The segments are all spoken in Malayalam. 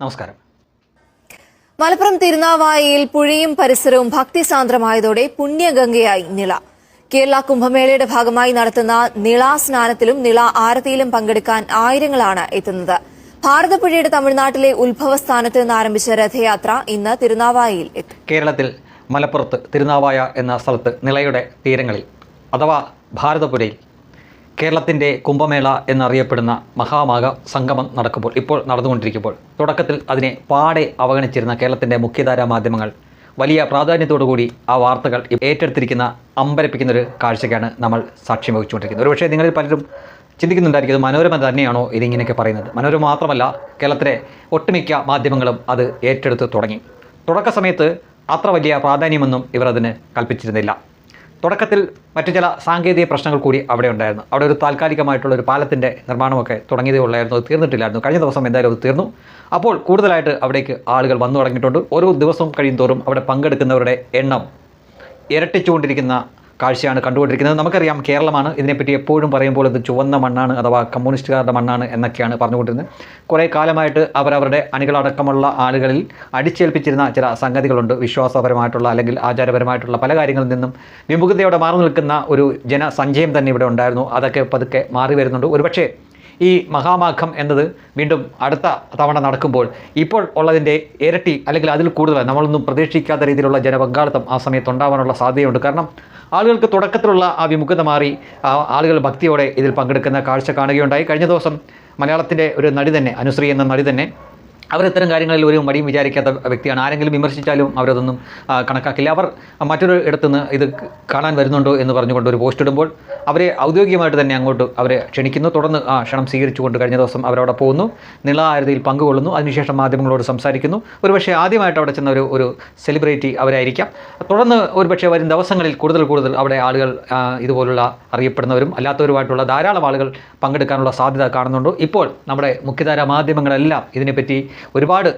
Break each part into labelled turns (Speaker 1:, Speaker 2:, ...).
Speaker 1: നമസ്കാരം.
Speaker 2: മലപ്പുറം തിരുനാവായയിൽ പുഴയും പരിസരവും ഭക്തിസാന്ദ്രമായതോടെ പുണ്യഗംഗയായി നിള. കേരള കുംഭമേളയുടെ ഭാഗമായി നടത്തുന്ന നിള സ്നാനത്തിലും നിള ആരതിയിലും പങ്കെടുക്കാൻ ആയിരങ്ങളാണ് എത്തുന്നത്. ഭാരതപ്പുഴയുടെ തമിഴ്നാട്ടിലെ ഉത്ഭവസ്ഥാനത്ത് നിന്ന് ആരംഭിച്ച രഥയാത്ര ഇന്ന് തിരുനാവായയിൽ എത്തും.
Speaker 1: കേരളത്തിൽ മലപ്പുറത്ത് തിരുനാവായ എന്ന സ്ഥലത്ത് നിളയുടെ തീരങ്ങളിൽ അഥവാ ഭാരതപുരയിൽ കേരളത്തിന്റെ കുംഭമേള എന്നറിയപ്പെടുന്ന മഹാമാഘ സംഗമം നടക്കുമ്പോൾ ഇപ്പോൾ നടന്നുകൊണ്ടിരിക്കുമ്പോൾ തുടക്കത്തിൽ അതിനെ പാടെ അവഗണിച്ചിരുന്ന കേരളത്തിന്റെ മുഖ്യധാരാ മാധ്യമങ്ങൾ വലിയ പ്രാധാന്യത്തോടുകൂടി ആ വാർത്തകൾ ഏറ്റെടുത്തിരിക്കുന്ന അമ്പരപ്പിക്കുന്ന ഒരു കാഴ്ചയ്ക്കാണ് നമ്മൾ സാക്ഷ്യം വഹിച്ചുകൊണ്ടിരിക്കുന്നത്. ഒരുപക്ഷേ നിങ്ങളിൽ പലരും ചിന്തിക്കുന്നുണ്ടായിരിക്കും മനോരമ തന്നെയാണോ ഇതിങ്ങനെയൊക്കെ പറയുന്നത്? മനോരമ മാത്രമല്ല കേരളത്തിലെ ഒട്ടുമിക്ക മാധ്യമങ്ങളും അത് ഏറ്റെടുത്ത് തുടങ്ങി. തുടക്ക സമയത്ത് അത്ര വലിയ പ്രാധാന്യമൊന്നും ഇവർ അതിന് കൽപ്പിച്ചിരുന്നില്ല. തുടക്കത്തിൽ മറ്റു ചില സാങ്കേതിക പ്രശ്നങ്ങൾ കൂടി അവിടെ ഉണ്ടായിരുന്നു. അവിടെ ഒരു താൽക്കാലികമായിട്ടുള്ള ഒരു പാലത്തിന്റെ നിർമ്മാണമൊക്കെ തുടങ്ങിയതേ ഉള്ളായിരുന്നു. അത് തീർന്നിട്ടില്ലായിരുന്നു. കഴിഞ്ഞ ദിവസം എന്തായാലും അത് തീർന്നു. അപ്പോൾ കൂടുതലായിട്ട് അവിടേക്ക് ആളുകൾ വന്നു തുടങ്ങിയിട്ടുണ്ട്. ഓരോ ദിവസവും കഴിയും തോറും അവിടെ പങ്കെടുക്കുന്നവരുടെ എണ്ണം ഇരട്ടിച്ചുകൊണ്ടിരിക്കുന്ന കാഴ്ചയാണ് കണ്ടുകൊണ്ടിരിക്കുന്നത്. നമുക്കറിയാം കേരളമാണ്. ഇതിനെപ്പറ്റി എപ്പോഴും പറയുമ്പോൾ ഇത് ചുവന്ന മണ്ണാണ് അഥവാ കമ്മ്യൂണിസ്റ്റുകാരുടെ മണ്ണാണ് എന്നൊക്കെയാണ് പറഞ്ഞുകൊണ്ടിരുന്നത്. കുറേ കാലമായിട്ട് അവരവരുടെ അണികളടക്കമുള്ള ആളുകളിൽ അടിച്ചേൽപ്പിച്ചിരുന്ന ചില സംഗതികളുണ്ട്. വിശ്വാസപരമായിട്ടുള്ള അല്ലെങ്കിൽ ആചാരപരമായിട്ടുള്ള പല കാര്യങ്ങളിൽ നിന്നും വിമുഖതയോടെ മാറി നിൽക്കുന്ന ഒരു ജനസഞ്ചയം തന്നെ ഇവിടെ ഉണ്ടായിരുന്നു. അതൊക്കെ പതുക്കെ മാറി വരുന്നുണ്ട്. ഒരുപക്ഷേ ഈ മഹാമാഘം എന്നത് വീണ്ടും അടുത്ത തവണ നടക്കുമ്പോൾ ഇപ്പോൾ ഉള്ളതിന്റെ ഇരട്ടി അല്ലെങ്കിൽ അതിൽ കൂടുതൽ നമ്മളൊന്നും പ്രതീക്ഷിക്കാത്ത രീതിയിലുള്ള ജനപങ്കാളിത്തം ആ സമയത്ത് ഉണ്ടാവാനുള്ള സാധ്യതയുണ്ട്. കാരണം ആളുകൾക്ക് തുടക്കത്തിലുള്ള ആ വിമുഖത മാറി ആളുകൾ ഭക്തിയോടെ ഇതിൽ പങ്കെടുക്കുന്ന കാഴ്ച കാണുകയുണ്ടായി. കഴിഞ്ഞ ദിവസം മലയാളത്തിന്റെ ഒരു നടി തന്നെ അനുശ്രീ എന്ന നടി തന്നെ അവർ ഇത്തരം കാര്യങ്ങളിൽ ഒരു മടിയും വിചാരിക്കാത്ത വ്യക്തിയാണ്. ആരെങ്കിലും വിമർശിച്ചാലും അവരതൊന്നും കണക്കാക്കില്ല. അവർ മറ്റൊരു ഇടത്തുനിന്ന് ഇത് കാണാൻ വരുന്നുണ്ടോ എന്ന് പറഞ്ഞുകൊണ്ട് ഒരു പോസ്റ്റ് ഇടുമ്പോൾ അവരെ ഔദ്യോഗികമായിട്ട് തന്നെ അങ്ങോട്ട് അവരെ ക്ഷണിക്കുന്നു. തുടർന്ന് ആ ക്ഷണം സ്വീകരിച്ചുകൊണ്ട് കഴിഞ്ഞ ദിവസം അവരവിടെ പോകുന്നു. നിളാരതിയിൽ പങ്കുകൊള്ളുന്നു. അതിനുശേഷം മാധ്യമങ്ങളോട് സംസാരിക്കുന്നു. ഒരുപക്ഷെ ആദ്യമായിട്ട് അവിടെ ചെന്ന ഒരു ഒരു സെലിബ്രിറ്റി അവരായിരിക്കാം. തുടർന്ന് ഒരുപക്ഷെ വരും ദിവസങ്ങളിൽ കൂടുതൽ കൂടുതൽ അവിടെ ആളുകൾ ഇതുപോലുള്ള അറിയപ്പെടുന്നവരും അല്ലാത്തവരുമായിട്ടുള്ള ധാരാളം ആളുകൾ പങ്കെടുക്കാനുള്ള സാധ്യത കാണുന്നുണ്ട്. ഇപ്പോൾ നമ്മുടെ മുഖ്യധാര മാധ്യമങ്ങളെല്ലാം ഇതിനെപ്പറ്റി ഒരുപാട്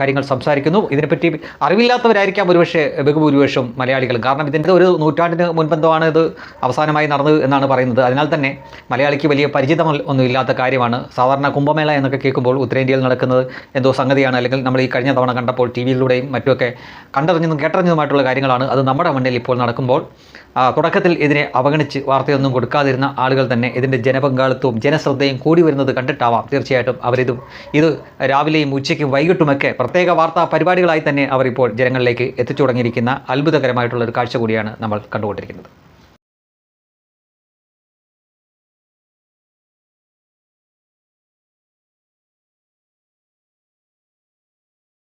Speaker 1: കാര്യങ്ങൾ സംസാരിക്കുന്നു. ഇതിനെപ്പറ്റി അറിവില്ലാത്തവരായിരിക്കാം ഒരുപക്ഷെ ബഹുഭൂരിപക്ഷം മലയാളികൾ കാരണം ഇതിന്റെ ഒരു നൂറ്റാണ്ടിന് മുൻപന്തമാണ് ഇത് അവസാനമായി നടന്നത് എന്നാണ് പറയുന്നത്. അതിനാൽ തന്നെ മലയാളിക്ക് വലിയ പരിചിതം ഒന്നുമില്ലാത്ത കാര്യമാണ്. സാധാരണ കുംഭമേള എന്നൊക്കെ കേൾക്കുമ്പോൾ ഉത്തരേന്ത്യയിൽ നടക്കുന്നത് എന്തോ സംഗതിയാണ്. അല്ലെങ്കിൽ നമ്മൾ ഈ കഴിഞ്ഞ തവണ കണ്ടപ്പോൾ ടി വിയിലൂടെയും മറ്റുമൊക്കെ കണ്ടറിഞ്ഞതും കേട്ടറിഞ്ഞതുമായിട്ടുള്ള കാര്യങ്ങളാണ്. അത് നമ്മുടെ മണ്ണിൽ ഇപ്പോൾ നടക്കുമ്പോൾ തുടക്കത്തിൽ ഇതിനെ അവഗണിച്ച് വാർത്തയൊന്നും കൊടുക്കാതിരുന്ന ആളുകൾ തന്നെ ഇതിന്റെ ജനപങ്കാളിത്തവും ജനശ്രദ്ധയും കൂടി വരുന്നത് കണ്ടിട്ടാവാം. തീർച്ചയായിട്ടും അവരിത് ഇത് രാവിലെയും ഉച്ചയ്ക്കും വൈകിട്ടുമൊക്കെ പ്രത്യേക വാർത്താ പരിപാടികളായി തന്നെ അവരിപ്പോൾ ജനങ്ങളിലേക്ക് എത്തിച്ചു തുടങ്ങിയിരിക്കുന്ന അത്ഭുതകരമായിട്ടുള്ള ഒരു കാഴ്ച കൂടിയാണ് നമ്മൾ കണ്ടുകൊണ്ടിരിക്കുന്നത്.